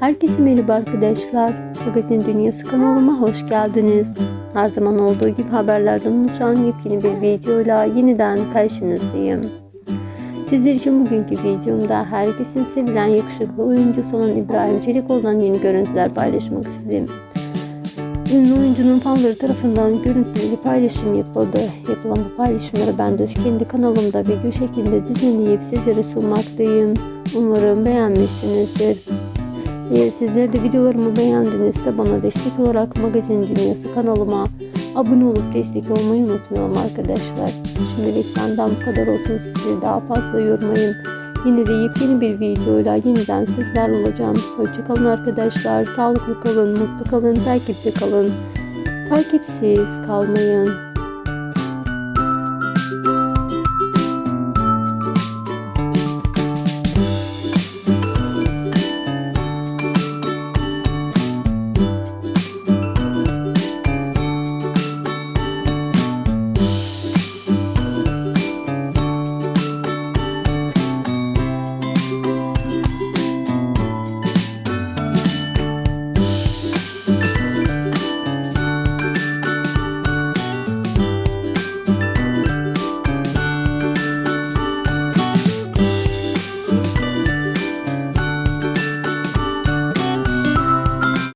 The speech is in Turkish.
Herkese merhaba arkadaşlar. Magazin Dünyası kanalıma hoş geldiniz. Her zaman olduğu gibi haberlerden oluşan yepyeni bir videoyla yeniden karşınızdayım. Sizler için bugünkü videomda herkesin sevilen yakışıklı oyuncusu olan İbrahim Çelikoğlu'ndan yeni görüntüler paylaşmak istedim. Ünlü oyuncunun fanları tarafından görüntüleri paylaşım yapıldı. Yapılan bu paylaşımları ben de kendi kanalımda video şeklinde düzenleyip sizlere sunmaktayım. Umarım beğenmişsinizdir. Eğer sizler de videolarımı beğendinizse bana destek olarak Magazin Dünyası kanalıma abone olup destek olmayı unutmayalım arkadaşlar. Şimdilik benden bu kadar olsun sizleri daha fazla yormayın. Yine de yepyeni bir videoyla yeniden sizlerle olacağım. Hoşçakalın arkadaşlar. Sağlıklı kalın, mutlu kalın, takipte kalın. Takipsiz kalmayın.